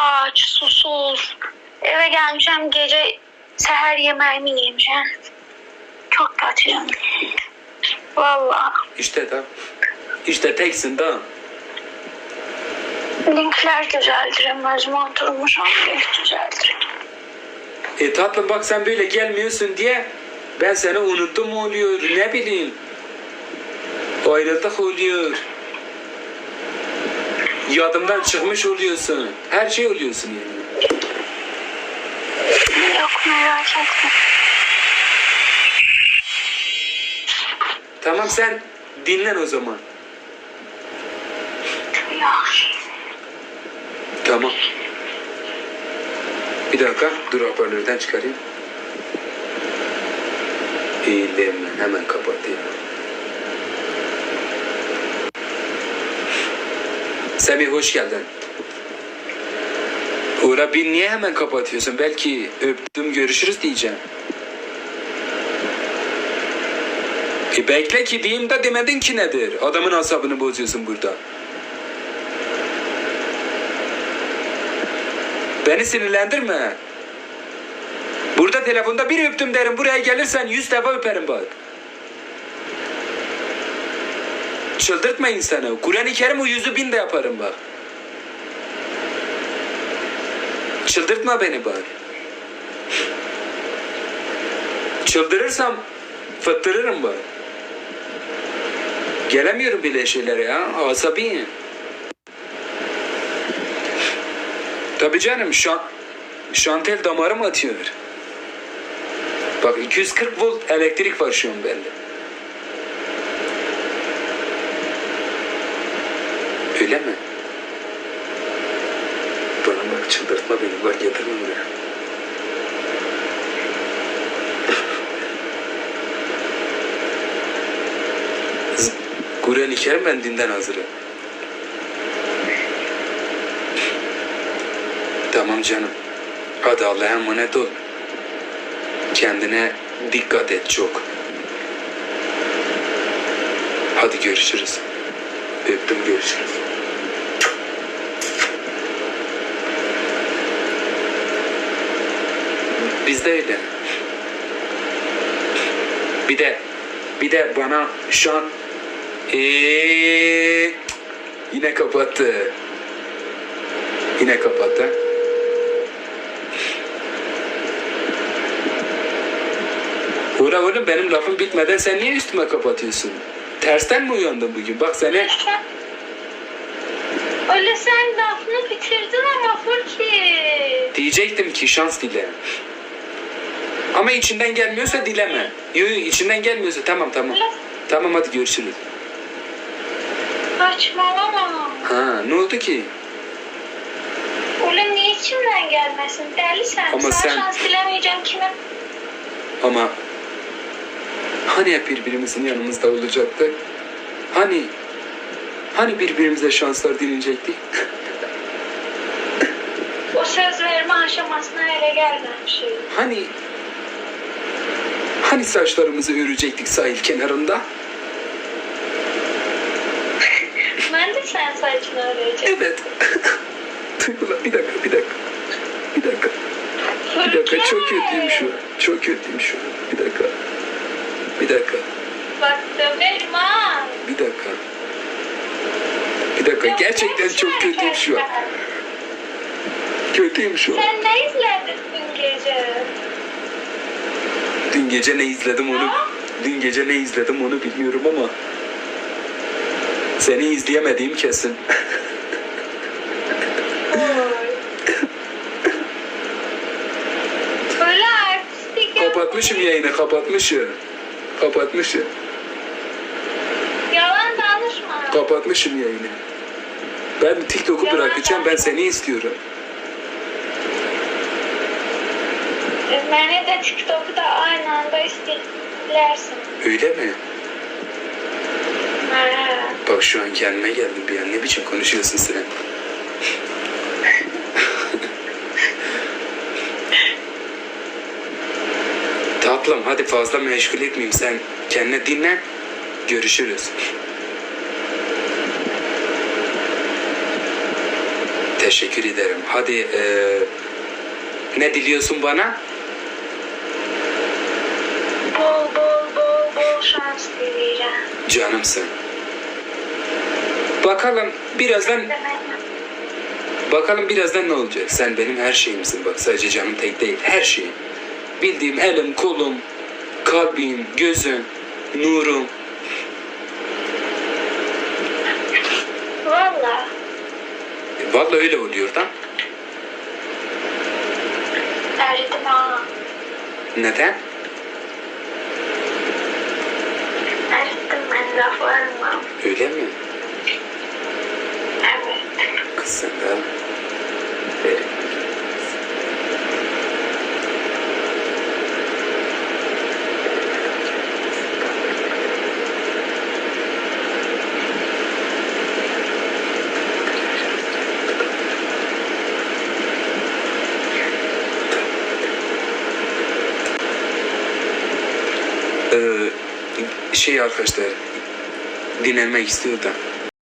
aç, susuz. Eve gelmişim gece seher yemeğimi yiyeceğim. Çok kötüyüm. Vallahi. İşte da. İşte teksin da. Linkler güzeldiremez mi oturmuş link düzeldir. E tatlım bak sen böyle gelmiyorsun diye ben seni unuttum oluyor. Ne bileyim. Ayrıldık oluyor. Yadımdan çıkmış oluyorsun. Her şey oluyorsun yani. Yok merak etme. Tamam sen dinlen o zaman. Ya. Tamam. Bir dakika dur hoparlörden çıkarayım. Ben hemen kapatayım. Semih hoş geldin. Bir niye hemen kapatıyorsun? Belki öptüm görüşürüz diyeceğim. E bekle ki diyeyim de demedin ki nedir? Adamın asabını bozuyorsun burada. Beni sinirlendirme. Burada telefonda bir öptüm derim. Buraya gelirsen yüz defa öperim bak. Çıldırtma insanı. Kur'an-ı Kerim o yüzü bin de yaparım bak. Çıldırtma beni bak. Çıldırırsam fıttırırım bak. Gelemiyorum bile şeylere ya. Asabiyim. Tabii canım şan, şantel damarım atıyor. Bak 240 volt elektrik var şu an bende. Öyle mi? Bana bak çıldırtma beni bak yatırma buraya. Kur'an-ı Kerim ben dinden hazırım. Tamam canım. Hadi Allah'a emanet ol. Kendine dikkat et çok. Hadi görüşürüz. Öptüm görüşürüz. Biz de öyle. Bir de bir de bana şu an Eee, yine kapattı. Yine kapattı. Uğra oğlum benim lafım bitmeden sen niye üstüme kapatıyorsun? Tersten mi uyandın bugün? Bak seni Öyle sen lafını bitirdin ama Furki. diyecektim ki şans dile. Ama içinden gelmiyorsa dileme. Yok içinden gelmiyorsa tamam tamam. Tamam hadi görüşürüz. Saçmalama. Ha ne oldu ki? Öyle niye içimden gelmesin? Deli sen. Ama Sana sen- şans dilemeyeceğim kime? Ama hani hep birbirimizin yanımızda olacaktı? Hani hani birbirimize şanslar dileyecektik? O söz verme aşamasına ele gelmemiş. Hani hani saçlarımızı örecektik sahil kenarında? Ben de sen saçını arayacağım. Evet. Duygular bir dakika bir dakika. Bir dakika. Bir dakika çok kötüyüm şu an. Çok kötüyüm şu an. Bir dakika. Bir dakika. Bak döverim ha. Bir dakika. Bir dakika. Gerçekten çok kötüyüm şu an. Kötüyüm şu an. Sen ne izledin dün gece? Gece ne izledim onu dün gece ne izledim onu bilmiyorum ama seni izleyemediğim kesin. Kapatmışım yayını kapatmışım. Kapatmışım. Yalan danışma. Kapatmışım yayını. Ben TikTok'u bırakacağım. Ben seni istiyorum. Beni de TikTok'u da aynı anda istersin. Öyle mi? Ha. Bak şu an kendime geldim bir an. Ne biçim konuşuyorsun sen? Tatlım hadi fazla meşgul etmeyeyim. Sen kendine dinlen. Görüşürüz. Teşekkür ederim. Hadi e, ne diliyorsun bana? Bol bol bol bol şans dileyeceğim. Canımsın. Bakalım birazdan bakalım birazdan ne olacak? Sen benim her şeyimsin bak sadece canım tek değil her şeyim. Bildiğim elim, kolum, kalbim, gözüm, nurum. Valla. E, Vallahi öyle oluyor da. Eridim ha. Neden? Ben laflarımla. Öyle mi? Evet. Kız sen de. Verin. Ee, şey arkadaşlar dinlenmek istiyor